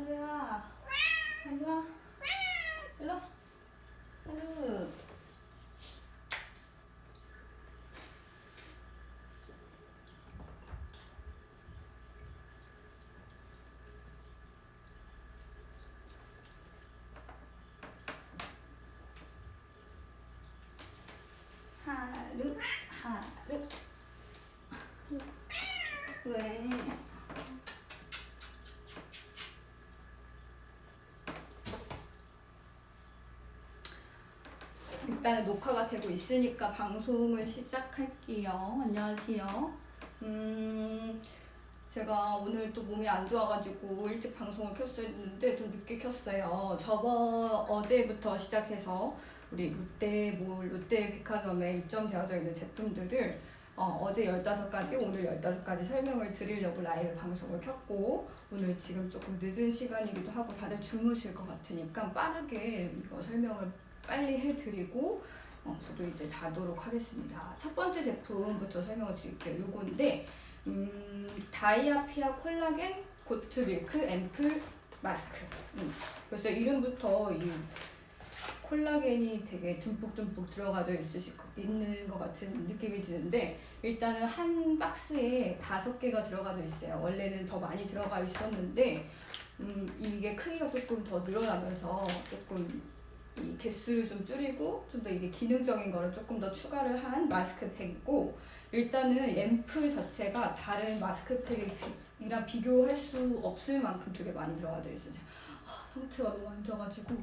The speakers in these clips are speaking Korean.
달려야 달려 달려 일단 녹화가 되고 있으니까 방송을 시작할게요. 안녕하세요. 음, 제가 오늘 또 몸이 안 좋아가지고 일찍 방송을 켰어야 했는데 좀 늦게 켰어요. 저번 어제부터 시작해서 우리 롯데 몰, 롯데 백화점에 입점되어져 있는 제품들을 어, 제 15가지, 오늘 15가지 설명을 드리려고 라이브 방송을 켰고 오늘 지금 조금 늦은 시간이기도 하고 다들 주무실 것 같으니까 빠르게 이거 설명을 빨리 해드리고 어, 저도 이제 자도록 하겠습니다. 첫 번째 제품부터 설명을 드릴게요. 요건데 음, 다이아피아 콜라겐 고트 밀크 앰플 마스크. 음, 그래서 이름부터 이 콜라겐이 되게 듬뿍듬뿍 들어가져 있으실 거- 있는 것 같은 느낌이 드는데 일단은 한 박스에 다섯 개가 들어가져 있어요. 원래는 더 많이 들어가 있었는데 음, 이게 크기가 조금 더 늘어나면서 조금 이 개수를 좀 줄이고 좀 더 이게 기능적인 거를 조금 더 추가를 한 마스크팩이고 일단은 앰플 자체가 다른 마스크팩이랑 비교할 수 없을 만큼 되게 많이 들어가져 있어요. 아, 상태가 너무 안 좋아가지고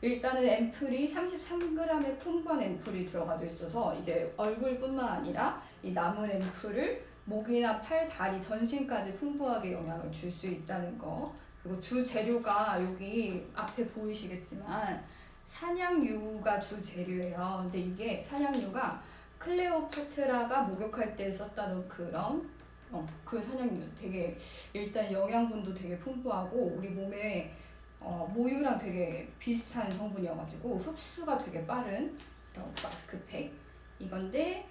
일단은 앰플이 33g의 풍부한 앰플이 들어가져 있어서 이제 얼굴뿐만 아니라 이 남은 앰플을 목이나 팔, 다리, 전신까지 풍부하게 영향을 줄 수 있다는 거 그리고 주 재료가 여기 앞에 보이시겠지만 산양유가 주 재료예요. 근데 이게 산양유가 클레오파트라가 목욕할 때 썼다는 그런 어, 그 산양유 되게 일단 영양분도 되게 풍부하고 우리 몸에 어, 모유랑 되게 비슷한 성분이어가지고 흡수가 되게 빠른 이런 마스크팩 이건데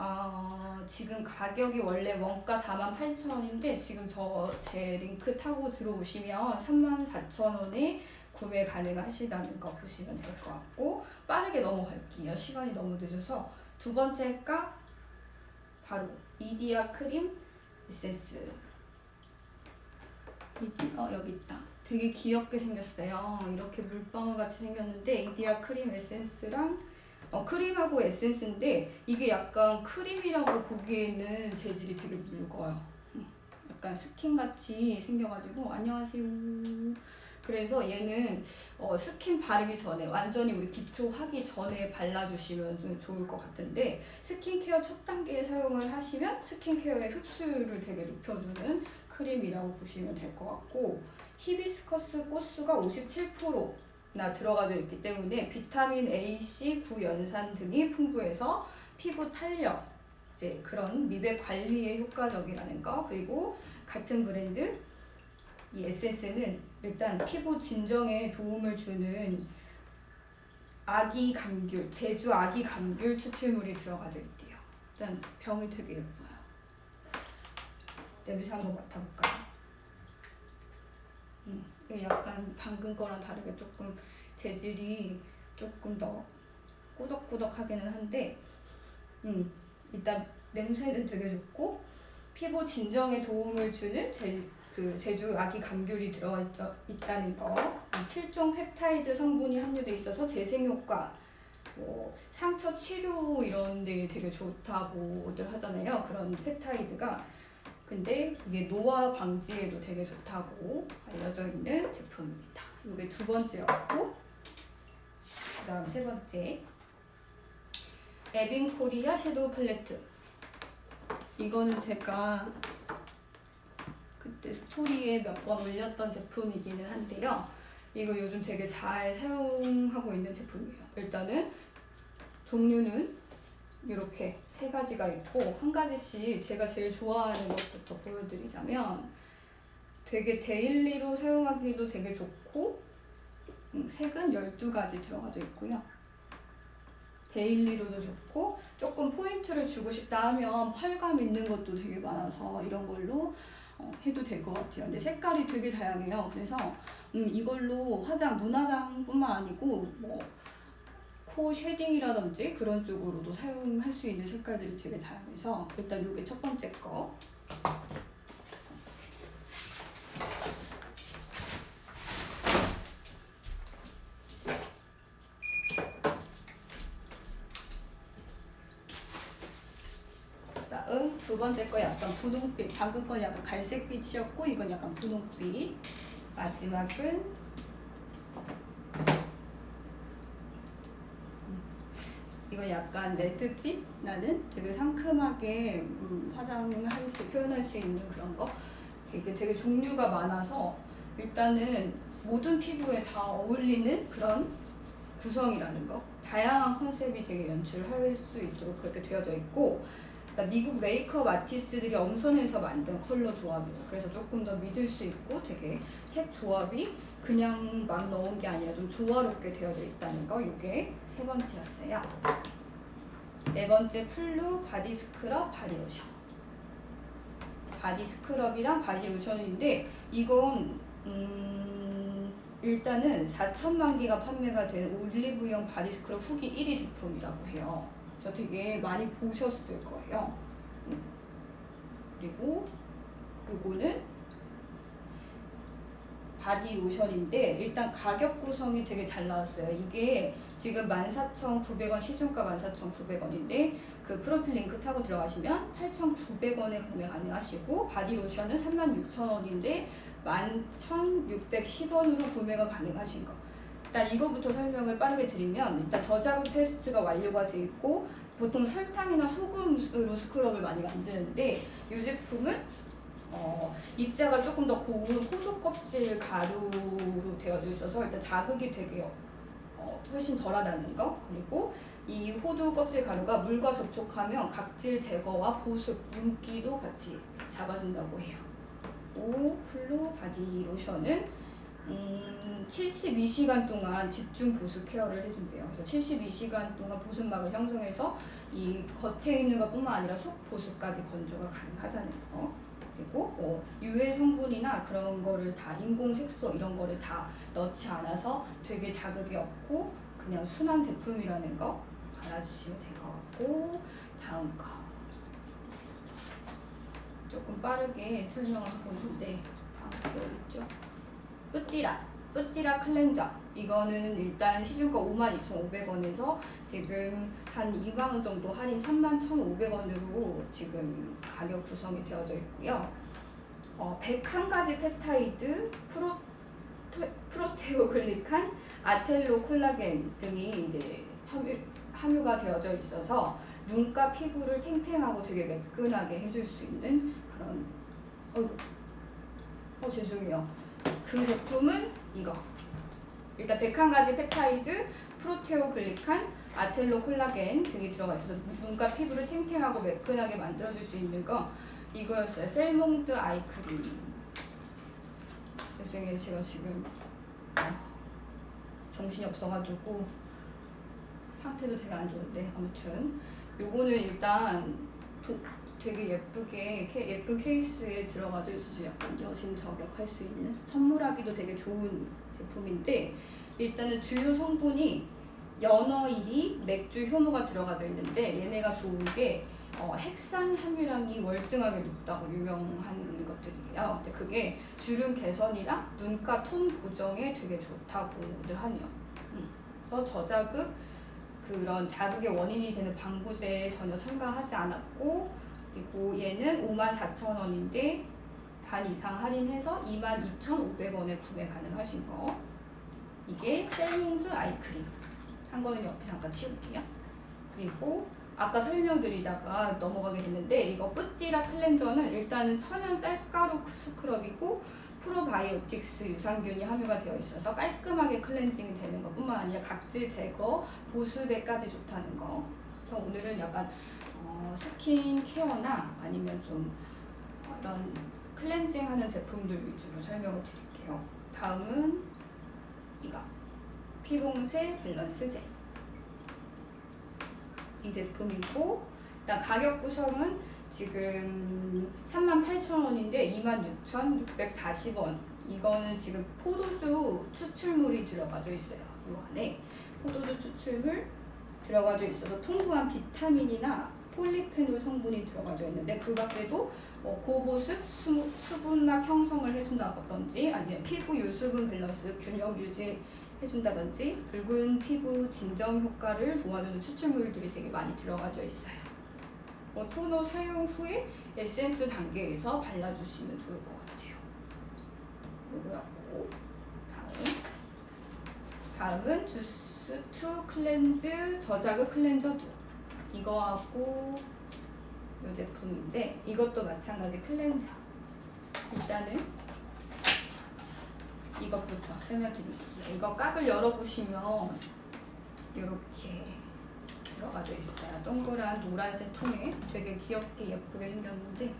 아, 지금 가격이 원래 원가 48,000원인데 지금 저 제 링크 타고 들어오시면 34,000원에 구매 가능하시다는 거 보시면 될 것 같고 빠르게 넘어갈게요. 시간이 너무 늦어서 두 번째 가 바로 이디야 크림 에센스 어 여기 있다. 되게 귀엽게 생겼어요. 이렇게 물방울 같이 생겼는데 이디야 크림 에센스랑 어, 크림하고 에센스인데 이게 약간 크림이라고 보기에는 재질이 되게 묽어요. 음, 약간 스킨 같이 생겨가지고 안녕하세요. 그래서 얘는 어, 스킨 바르기 전에 완전히 우리 기초 하기 전에 발라주시면 좀 좋을 것 같은데 스킨케어 첫 단계에 사용을 하시면 스킨케어의 흡수율을 되게 높여주는 크림이라고 보시면 될 것 같고 히비스커스 꽃수가 57% 나 들어가져 있기 때문에 비타민 A, C, 구연산 등이 풍부해서 피부 탄력, 이제 그런 미백 관리에 효과적이라는 거 그리고 같은 브랜드 이 에센스는 일단 피부 진정에 도움을 주는 아기 감귤, 제주 아기 감귤 추출물이 들어가져 있대요. 일단 병이 되게 예뻐요. 냄새 한번 맡아볼까요? 음, 약간 방금 거랑 다르게 조금 재질이 조금 더 꾸덕꾸덕하기는 한데, 음, 일단 냄새는 되게 좋고 피부 진정에 도움을 주는 제, 그 제주 아기 감귤이 들어가 있, 있다는 거, 이 7종 펩타이드 성분이 함유돼 있어서 재생 효과, 뭐 상처 치료 이런 데 되게 좋다고들 하잖아요. 그런 펩타이드가 근데 이게 노화 방지에도 되게 좋다고 알려져 있는 제품입니다. 이게 두 번째였고 그 다음 세 번째 에빈 코리아 섀도우 팔레트 이거는 제가 그때 스토리에 몇 번 올렸던 제품이기는 한데요. 이거 요즘 되게 잘 사용하고 있는 제품이에요. 일단은 종류는 이렇게 세 가지가 있고 한 가지씩 제가 제일 좋아하는 것부터 보여드리자면 되게 데일리로 사용하기도 되게 좋고 음, 색은 12가지 들어가져 있고요. 데일리로도 좋고 조금 포인트를 주고 싶다 하면 펄감 있는 것도 되게 많아서 이런 걸로 어, 해도 될 것 같아요. 근데 색깔이 되게 다양해요. 그래서 음, 이걸로 화장, 눈화장뿐만 아니고 뭐 코 쉐딩이라든지 그런 쪽으로도 사용할 수 있는 색깔들이 되게 다양해서 일단 이게 첫 번째 거. 그다음 두두 번째 거 약간 분홍빛, 방금 건 약간 갈색빛이었고 이건 약간 분홍빛. 마지막은 음, 이건 약간 레드빛 나는 되게 상큼하게 음, 화장을 할 수, 표현할 수 있는 그런 거. 이게 되게 종류가 많아서 일단은 모든 피부에 다 어울리는 그런 구성이라는 거. 다양한 컨셉이 되게 연출할 수 있도록 그렇게 되어져 있고 그러니까 미국 메이크업 아티스트들이 엄선해서 만든 컬러 조합이에요. 그래서 조금 더 믿을 수 있고 되게 색 조합이 그냥 막 넣은 게 아니라 좀 조화롭게 되어져 있다는 거. 이게 세 번째였어요. 네 번째 플루 바디 스크럽 바디 로션. 바디 스크럽이랑 바디 로션인데 이건 음 일단은 4천만 개가 판매가 된 올리브영 바디 스크럽 후기 1위 제품이라고 해요. 저 되게 많이 보셨을 거예요. 음. 그리고 요거는 바디 로션인데 일단 가격 구성이 되게 잘 나왔어요. 이게 지금 14,900원 시중가 14,900원인데 그 프로필 링크 타고 들어가시면 8,900원에 구매 가능하시고 바디 로션은 36,000원인데 11,610원으로 구매가 가능하신 거. 일단 이거부터 설명을 빠르게 드리면 일단 저자극 테스트가 완료가 돼 있고 보통 설탕이나 소금으로 스크럽을 많이 만드는데 이 제품은 어, 입자가 조금 더 고운 호두 껍질 가루로 되어져 있어서 일단 자극이 되게 어, 훨씬 덜하다는 거 그리고 이 호두 껍질 가루가 물과 접촉하면 각질 제거와 보습, 윤기도 같이 잡아준다고 해요. 오 플루 바디 로션은 음, 72시간 동안 집중 보습 케어를 해준대요. 그래서 72시간 동안 보습막을 형성해서 이 겉에 있는 것뿐만 아니라 속 보습까지 건조가 가능하다는 거. 그리고 뭐 유해 성분이나 그런 거를 다 인공 색소 이런 거를 다 넣지 않아서 되게 자극이 없고 그냥 순한 제품이라는 거 알아주시면 될 것 같고 다음 거 조금 빠르게 설명을 하고 있는데 다음 거 있죠? 뿌띠라 뿌띠라 클렌저 이거는 일단 시중가 52,500원에서 지금 한 2만원 정도 할인 31,500원으로 지금 가격 구성이 되어져 있고요. 어, 101가지 펩타이드, 프로, 프로테오글리칸, 아텔로 콜라겐 등이 이제 첨유, 함유가 되어져 있어서 눈가 피부를 팽팽하고 되게 매끈하게 해줄 수 있는 그런 어, 어 죄송해요. 그 제품은 이거. 일단 101가지 펩타이드, 프로테오글리칸, 아텔로 콜라겐 등이 들어가 있어서 눈가 피부를 탱탱하고 매끈하게 만들어줄 수 있는 거 이거였어요. 셀몽드 아이크림. 죄송해요. 제가 지금 어, 정신이 없어가지고 상태도 되게 안 좋은데 아무튼 요거는 일단 도- 되게 예쁘게 케- 예쁜 케이스에 들어가져 있어서 약간 여심 저격할 수 있는 선물하기도 되게 좋은 제품인데 일단은 주요 성분이 연어일이 맥주 효모가 들어가져 있는데 얘네가 좋은 게 어, 핵산 함유량이 월등하게 높다고 유명한 것들이에요. 근데 그게 주름 개선이랑 눈가 톤 보정에 되게 좋다고들 하네요. 음. 그래서 저자극 그런 자극의 원인이 되는 방부제에 전혀 첨가하지 않았고 그리고 얘는 54,000원인데 반 이상 할인해서 22,500원에 구매 가능하신 거. 이게 셀몽드 아이크림. 한 거는 옆에 잠깐 치울게요. 그리고 아까 설명드리다가 넘어가게 됐는데 이거 뿌띠라 클렌저는 일단은 천연 쌀가루 스크럽이고 프로바이오틱스 유산균이 함유가 되어 있어서 깔끔하게 클렌징이 되는 것뿐만 아니라 각질 제거, 보습에까지 좋다는 거. 그래서 오늘은 약간 어, 스킨 케어나 아니면 좀 어, 이런 클렌징하는 제품들 위주로 설명을 드릴게요. 다음은 이거 피봉세 밸런스 젤. 이 제품이고 일단 가격 구성은 지금 38,000원인데 26,640원 이거는 지금 포도주 추출물이 들어가져 있어요 이 안에 포도주 추출물 들어가져 있어서 풍부한 비타민이나 폴리페놀 성분이 들어가져 있는데 그 밖에도 뭐 고보습, 수, 수분막 형성을 해준다든지 아니면 피부 유수분 밸런스 균형 유지 해준다든지 붉은 피부 진정 효과를 도와주는 추출물들이 되게 많이 들어가져 있어요. 어, 토너 사용 후에 에센스 단계에서 발라주시면 좋을 것 같아요. 요거하고 다음 다음은 주스 투 클렌즈 저자극 클렌저 두 이거하고 이 제품인데 이것도 마찬가지 클렌저 일단은 이것부터 설명드릴게요. 이거 깍을 열어보시면 이렇게 들어가져 있어요. 동그란 노란색 통에 되게 귀엽게 예쁘게 생겼는데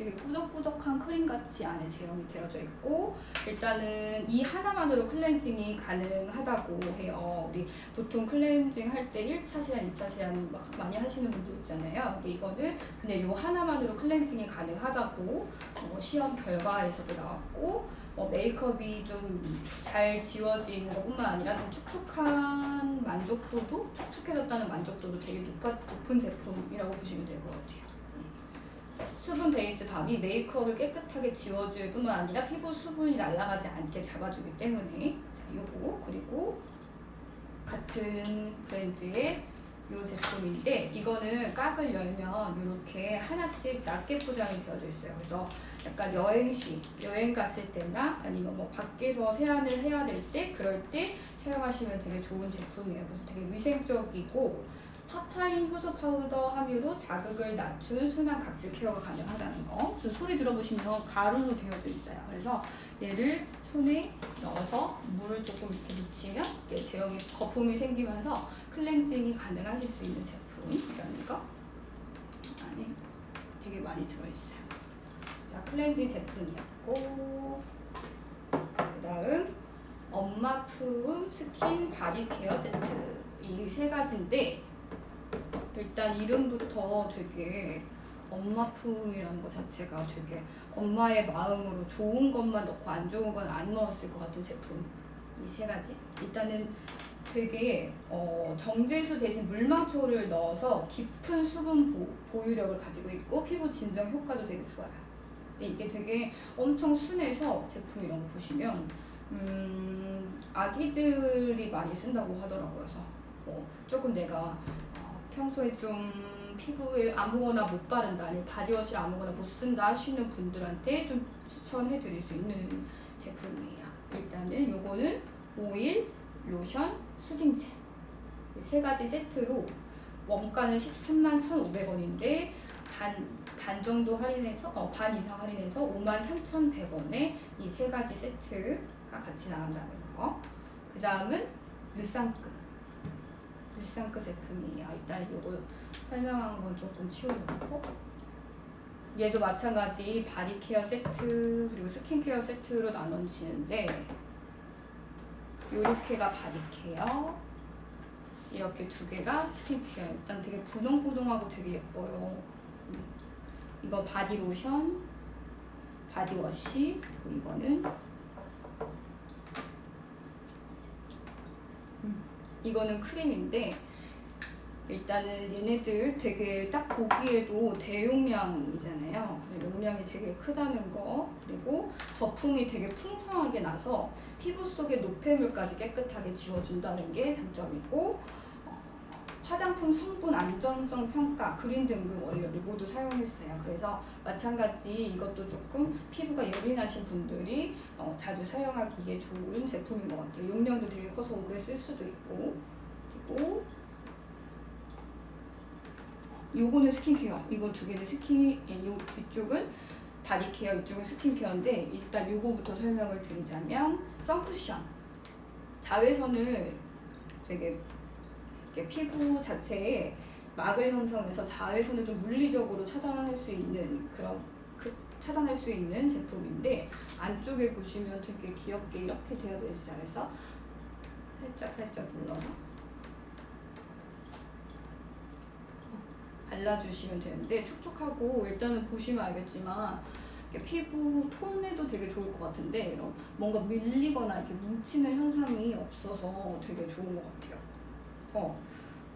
되게 꾸덕꾸덕한 크림같이 안에 제형이 되어져 있고 일단은 이 하나만으로 클렌징이 가능하다고 해요. 우리 보통 클렌징 할 때 1차 세안, 2차 세안 막 많이 하시는 분들 있잖아요. 근데 이거는 그냥 이 하나만으로 클렌징이 가능하다고 어, 시험 결과에서도 나왔고 어, 메이크업이 좀 잘 지워지는 것뿐만 아니라 좀 촉촉한 만족도도 촉촉해졌다는 만족도도 되게 높아, 높은 제품이라고 보시면 될 것 같아요. 수분 베이스 밤이 메이크업을 깨끗하게 지워줄 뿐만 아니라 피부 수분이 날아가지 않게 잡아주기 때문에 자 요거 그리고 같은 브랜드의 요 제품인데 이거는 깍을 열면 이렇게 하나씩 낮게 포장이 되어져 있어요. 그래서 약간 여행시 여행 갔을 때나 아니면 뭐 밖에서 세안을 해야 될 때 그럴 때 사용하시면 되게 좋은 제품이에요. 그래서 되게 위생적이고 파파인 효소 파우더 함유로 자극을 낮춘 순한 각질 케어가 가능하다는 거. 그래서 소리 들어보시면 가루로 되어져 있어요. 그래서 얘를 손에 넣어서 물을 조금 이렇게 묻히면 이게 제형이 거품이 생기면서 클렌징이 가능하실 수 있는 제품이라는 거. 안에 되게 많이 들어있어요. 자, 클렌징 제품이었고 그 다음 엄마 품 스킨 바디 케어 세트 이 세 가지인데 일단 이름부터 되게 엄마 품이라는 것 자체가 되게 엄마의 마음으로 좋은 것만 넣고 안 좋은 건 안 넣었을 것 같은 제품 이 세 가지 일단은 되게 어, 정제수 대신 물망초를 넣어서 깊은 수분 보, 보유력을 가지고 있고 피부 진정 효과도 되게 좋아요. 근데 이게 되게 엄청 순해서 제품 이런 거 보시면 음, 아기들이 많이 쓴다고 하더라고요. 그래서 뭐 조금 내가 어, 평소에 좀 피부에 아무거나 못 바른다 아니면 바디워시를 아무거나 못 쓴다 하시는 분들한테 좀 추천해 드릴 수 있는 제품이에요. 일단은 요거는 오일, 로션, 수딩젤 이세 가지 세트로 원가는 13만 1,500원인데 반, 반 정도 할인해서 어, 반 이상 할인해서 5만 3,100원에 이 세 가지 세트가 같이 나간다는 거. 그 다음은 르상크. 르상크 제품이에요. 일단 요거 설명한 건 조금 치워놓고 얘도 마찬가지 바디 케어 세트 그리고 스킨 케어 세트로 나눠지는데 요렇게가 바디 케어 이렇게 두 개가 스킨 케어 일단 되게 부동부동하고 되게 예뻐요 음. 이거 바디 로션 바디 워시 그리고 이거는 음. 이거는 크림인데 일단은 얘네들 되게 딱 보기에도 대용량이잖아요. 용량이 되게 크다는 거 그리고 거품이 되게 풍성하게 나서 피부 속의 노폐물까지 깨끗하게 지워준다는 게 장점이고 어, 화장품 성분 안전성 평가 그린 등급 원료를 모두 사용했어요. 그래서 마찬가지 이것도 조금 피부가 예민하신 분들이 어, 자주 사용하기에 좋은 제품인 것 같아요. 용량도 되게 커서 오래 쓸 수도 있고 그리고 요거는 스킨케어. 이거 두 개는 스킨, 예, 요, 이쪽은 바디케어, 이쪽은 스킨케어인데 일단 요거부터 설명을 드리자면 선쿠션. 자외선을 되게 피부 자체에 막을 형성해서 자외선을 좀 물리적으로 차단할 수 있는 그런 그 차단할 수 있는 제품인데 안쪽에 보시면 되게 귀엽게 이렇게 되어져 있어요. 그래서 살짝 살짝 눌러서 발라주시면 되는데 촉촉하고 일단은 보시면 알겠지만 피부 톤에도 되게 좋을 것 같은데 이런 뭔가 밀리거나 이렇게 뭉치는 현상이 없어서 되게 좋은 것 같아요. 어,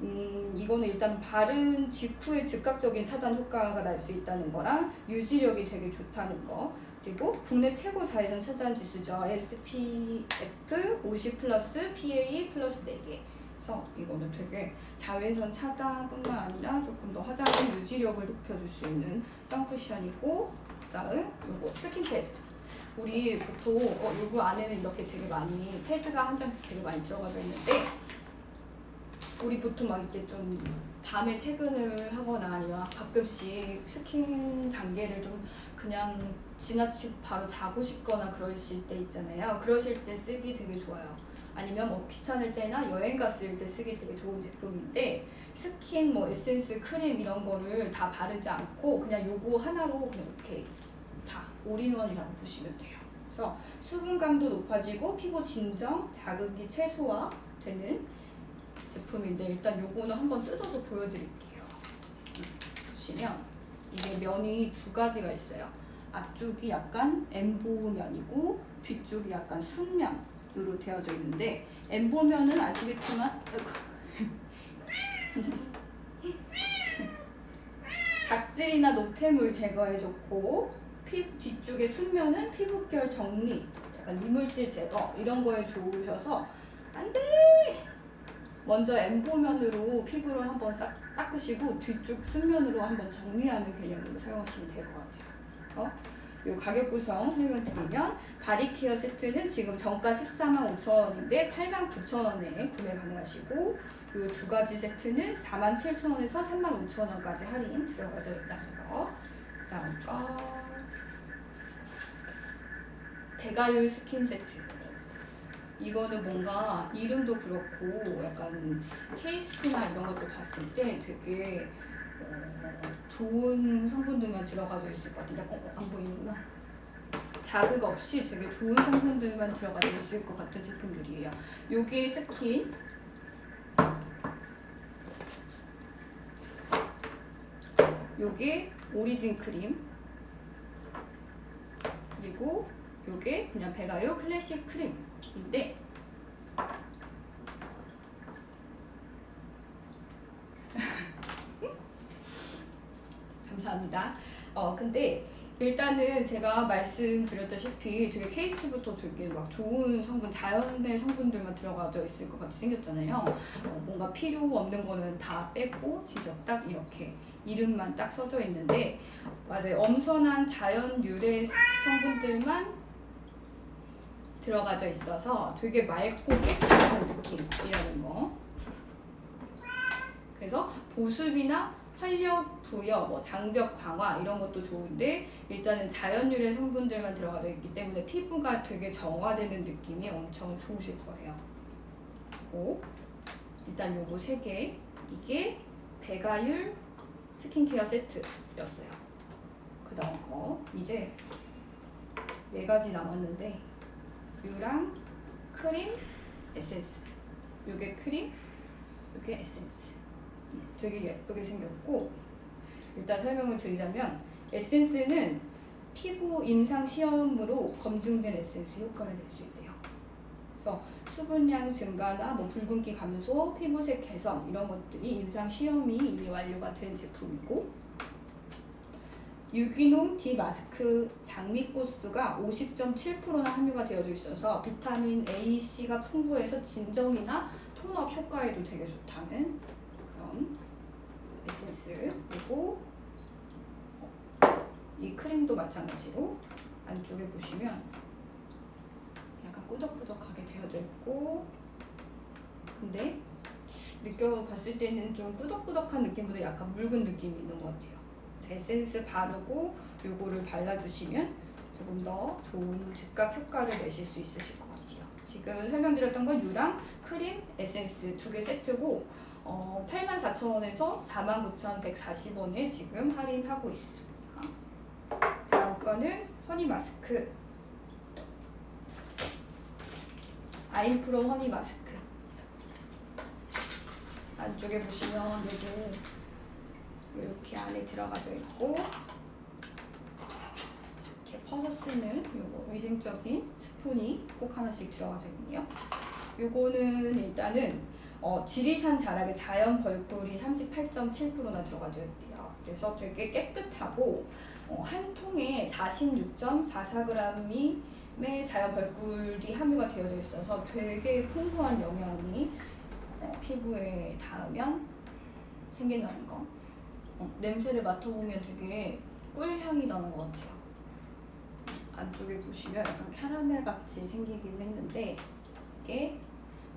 음, 이거는 일단 바른 직후에 즉각적인 차단 효과가 날 수 있다는 거랑 유지력이 되게 좋다는 거. 그리고 국내 최고 자외선 차단 지수죠. SPF 50 플러스 PA 플러스 4개. 그래서 이거는 되게 자외선 차단뿐만 아니라 조금 더 화장의 유지력을 높여줄 수 있는 선쿠션이고 그다음 요거 스킨 패드. 우리 보통 어, 요거 안에는 이렇게 되게 많이 패드가 한 장씩 되게 많이 들어가져 있는데 우리 보통 막 이렇게 좀 밤에 퇴근을 하거나 아니면 가끔씩 스킨 단계를 좀 그냥 지나치고 바로 자고 싶거나 그러실 때 있잖아요. 그러실 때 쓰기 되게 좋아요. 아니면 뭐 귀찮을 때나 여행 갔을 때 쓰기 되게 좋은 제품인데 스킨 뭐 에센스 크림 이런 거를 다 바르지 않고 그냥 요거 하나로 그냥 이렇게 다 올인원이라고 보시면 돼요. 그래서 수분감도 높아지고 피부 진정, 자극이 최소화되는 제품인데 일단 요거는 한번 뜯어서 보여드릴게요. 음, 보시면 이게 면이 두 가지가 있어요. 앞쪽이 약간 엠보면이고 뒤쪽이 약간 순면으로 되어져 있는데 엠보면은 아시겠지만. 각질이나 노폐물 제거에 좋고 피, 뒤쪽에 순면은 피부결 정리, 약간 이물질 제거 이런 거에 좋으셔서 안돼 먼저 엠보면으로 피부를 한번 싹 닦으시고 뒤쪽 순면으로 한번 정리하는 개념으로 사용하시면 될 것 같아요. 어? 요 가격 구성 설명드리면 바디케어 세트는 지금 정가 14만 5천 원인데 8만 9천 원에 구매 가능하시고 요 두 가지 세트는 4만 7천 원에서 3만 5천 원까지 할인 들어가져 있다는 거. 그다음 거 대가율 스킨 세트. 이거는 뭔가 이름도 그렇고 약간 케이스나 이런 것도 봤을 때 되게 어, 좋은 성분들만 들어가져 있을 것 어, 어, 안 보이는구나. 자극 없이 되게 좋은 성분들만 들어가져 있을 것 같은 제품들이에요. 요게 스킨, 요게 오리진 크림, 그리고 요게 그냥 베가요 클래식 크림 인데 감사합니다. 어 근데 일단은 제가 말씀드렸다시피 되게 케이스부터 되게 막 좋은 성분, 자연의 성분들만 들어가져 있을 것 같이 생겼잖아요. 어, 뭔가 필요 없는 거는 다 빼고 진짜 딱 이렇게 이름만 딱 써져 있는데 맞아요. 엄선한 자연 유래 성분들만 들어가져 있어서 되게 맑고 깨끗한 느낌이라는 거. 그래서 보습이나 활력 부여, 뭐 장벽 강화 이런 것도 좋은데 일단은 자연 유래 성분들만 들어가져 있기 때문에 피부가 되게 정화되는 느낌이 엄청 좋으실 거예요. 그리고 일단 요거 세 개, 이게 배가율 스킨케어 세트였어요. 그 다음 거 이제 네 가지 남았는데 뷰랑 크림, 에센스. 요게 크림, 요게 에센스. 음, 되게 예쁘게 생겼고 일단 설명을 드리자면 에센스는 피부 임상 시험으로 검증된 에센스 효과를 낼 수 있대요. 그래서 수분량 증가나 뭐 붉은기 감소, 피부색 개선 이런 것들이 임상 시험이 이미 완료가 된 제품이고 유기농 디 마스크 장미꽃수가 50.7%나 함유가 되어져 있어서 비타민 A, C가 풍부해서 진정이나 톤업 효과에도 되게 좋다는 그런 에센스 그리고 이 크림도 마찬가지로 안쪽에 보시면 약간 꾸덕꾸덕하게 되어져 있고 근데 느껴봤을 때는 좀 꾸덕꾸덕한 느낌보다 약간 묽은 느낌이 있는 것 같아요. 에센스 바르고 요거를 발라주시면 조금 더 좋은 즉각 효과를 내실 수 있으실 것 같아요. 지금 설명드렸던 건 유랑 크림 에센스 두 개 세트고 어, 84,000원에서 49,140원에 지금 할인하고 있습니다. 다음 거는 허니 마스크 아임프로 허니 마스크 안쪽에 보시면 얘도 이렇게 안에 들어가져 있고 이렇게 퍼서 쓰는 요거 위생적인 스푼이 꼭 하나씩 들어가져 있네요. 요거는 일단은 어, 지리산 자락의 자연 벌꿀이 38.7%나 들어가져 있대요. 그래서 되게 깨끗하고 어, 한 통에 46.44g의 자연 벌꿀이 함유가 되어져 있어서 되게 풍부한 영양이 어, 피부에 닿으면 생긴다는 거. 어, 냄새를 맡아보면 되게 꿀향이 나는 것 같아요. 안쪽에 보시면 약간 캐러멜 같이 생기기도 했는데 이게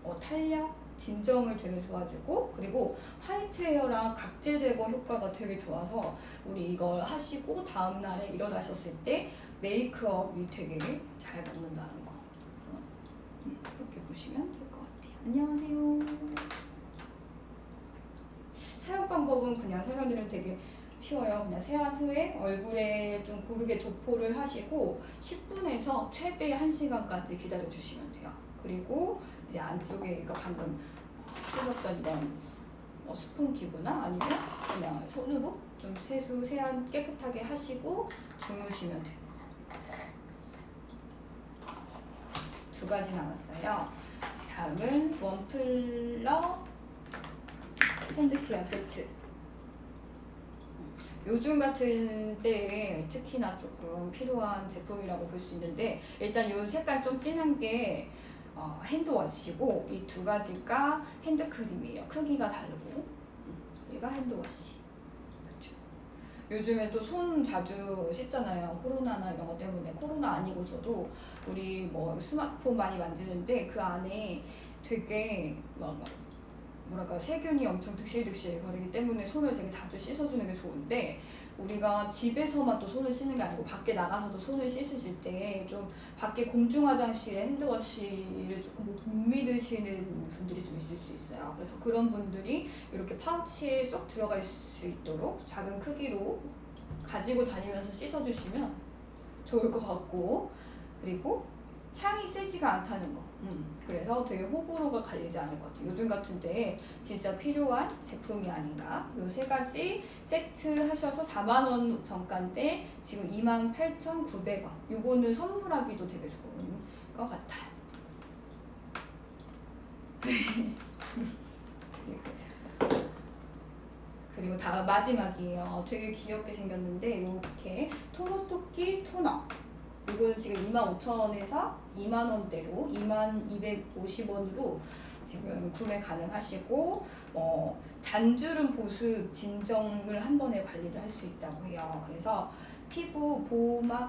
어, 탄력, 진정을 되게 좋아주고 그리고 화이트 헤어랑 각질 제거 효과가 되게 좋아서 우리 이걸 하시고 다음 날에 일어나셨을 때 메이크업이 되게 잘 먹는다는 거. 어, 음, 보시면 될 것 같아요. 안녕하세요. 사용 방법은 그냥 설명드리면 되게 쉬워요. 그냥 세안 후에 얼굴에 좀 고르게 도포를 하시고 10분에서 최대 1시간까지 기다려 주시면 돼요. 그리고 이제 안쪽에 이거 방금 쓰셨던 이런 뭐 스푼 기구나 아니면 그냥 손으로 좀 세수, 세안 깨끗하게 하시고 주무시면 돼요. 두 가지 남았어요. 다음은 원플러 핸드케어 세트. 요즘 같은 때에 특히나 조금 필요한 제품이라고 볼 수 있는데 일단 이 색깔 좀 진한 게 어, 핸드워시고 이 두 가지가 핸드크림이에요. 크기가 다르고 음, 얘가 핸드워시. 그렇죠. 요즘에 또 손 자주 씻잖아요. 코로나나 이런 것 때문에 코로나 아니고서도 우리 뭐 스마트폰 많이 만지는데 그 안에 되게 막 뭐랄까 세균이 엄청 득실득실 거리기 때문에 손을 되게 자주 씻어주는 게 좋은데 우리가 집에서만 또 손을 씻는 게 아니고 밖에 나가서도 손을 씻으실 때 좀 밖에 공중 화장실에 핸드워시를 조금 못 믿으시는 분들이 좀 있을 수 있어요. 그래서 그런 분들이 이렇게 파우치에 쏙 들어갈 수 있도록 작은 크기로 가지고 다니면서 씻어주시면 좋을 것 같고 그리고 향이 세지가 않다는 거. 음, 그래서 되게 호불호가 갈리지 않을 것 같아요. 요즘 같은 때에 진짜 필요한 제품이 아닌가. 요 세 가지 세트 하셔서 4만원 정가인데 지금 28,900원. 요거는 선물하기도 되게 좋은 것 같아요. 그리고 다음 마지막이에요. 되게 귀엽게 생겼는데 이렇게 토너토끼 토너. 이거는 지금 25,000원에서 2만 원대로 2250원으로 지금 구매 가능하시고 어, 단주름 보습 진정을 한 번에 관리를 할 수 있다고 해요. 그래서 피부 보호막을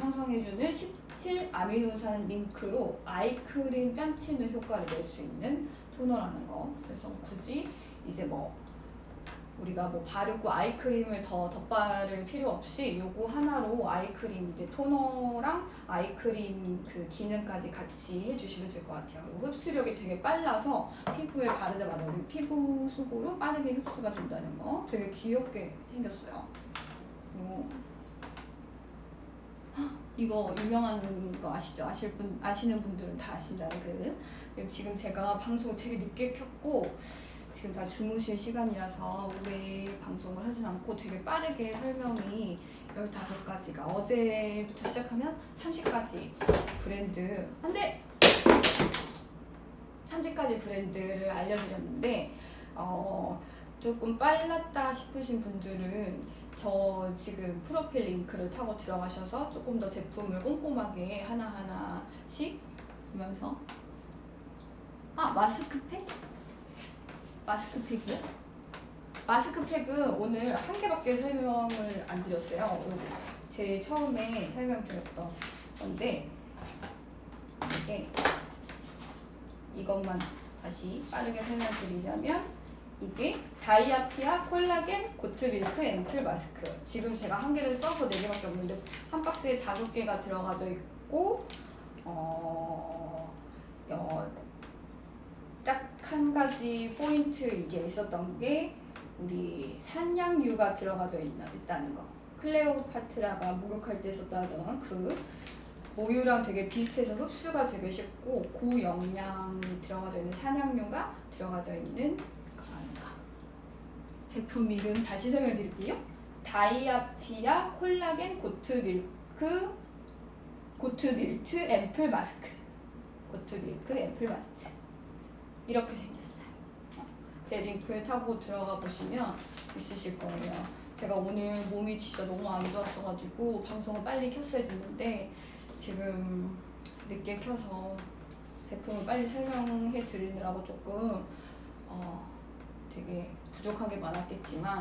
형성해주는 17 아미노산 링크로 아이크림 뺨치는 효과를 낼 수 있는 토너라는 거. 그래서 굳이 이제 뭐 우리가 뭐 바르고 아이크림을 더 덧바를 필요 없이 요거 하나로 아이크림 이제 토너랑 아이크림 그 기능까지 같이 해주시면 될 것 같아요. 흡수력이 되게 빨라서 피부에 바르자마자 우리 피부 속으로 빠르게 흡수가 된다는 거 되게 귀엽게 생겼어요. 이거 유명한 거 아시죠? 아실 분 아시는 분들은 다 아신다는 그. 지금 제가 방송 되게 늦게 켰고 지금 다 주무실 시간이라서 오래 방송을 하진 않고 되게 빠르게 설명이 15가지가 어제부터 시작하면 30가지 브랜드 한데 30가지 브랜드를 알려드렸는데 어, 조금 빨랐다 싶으신 분들은 저 지금 프로필 링크를 타고 들어가셔서 조금 더 제품을 꼼꼼하게 하나하나씩 보면서 아 마스크팩? 마스크팩이요? 마스크팩은 오늘 한 개밖에 설명을 안 드렸어요. 제 처음에 설명드렸던 건데 이게 이것만 다시 빠르게 설명드리자면 이게 다이아피아 콜라겐 고트밀크 앰플 마스크 지금 제가 한 개를 써서 네 개밖에 없는데 한 박스에 다섯 개가 들어가져 있고 어, 어, 딱 한 가지 포인트 이게 있었던 게 우리 산양유가 들어가져 있나, 있다는 거. 클레오파트라가 목욕할 때 썼다던 그 모유랑 되게 비슷해서 흡수가 되게 쉽고 고영양이 들어가져 있는 산양유가 들어가져 있는 거. 제품 이름 다시 설명해 드릴게요. 다이아피아 콜라겐 고트 밀크 고트 밀트 앰플 마스크. 고트 밀크 앰플 마스크. 이렇게 생겼어요. 어, 제 링크에 타고 들어가 보시면 있으실 거예요. 제가 오늘 몸이 진짜 너무 안 좋았어가지고 방송을 빨리 켰어야 됐는데 지금 늦게 켜서 제품을 빨리 설명해 드리느라고 조금 어, 되게 부족한 게 많았겠지만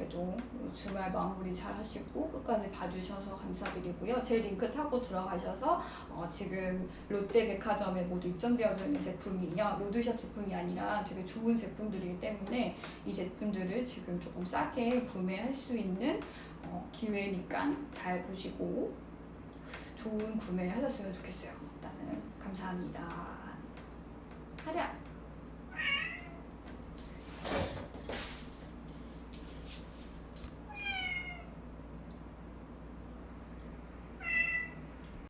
그래도 주말 마무리 잘 하시고 끝까지 봐주셔서 감사드리고요. 제 링크 타고 들어가셔서 어 지금 롯데백화점에 모두 입점되어져 있는 제품이요. 로드샵 제품이 아니라 되게 좋은 제품들이기 때문에 이 제품들을 지금 조금 싸게 구매할 수 있는 어 기회니까 잘 보시고 좋은 구매하셨으면 좋겠어요. 일단은 감사합니다. 하랴!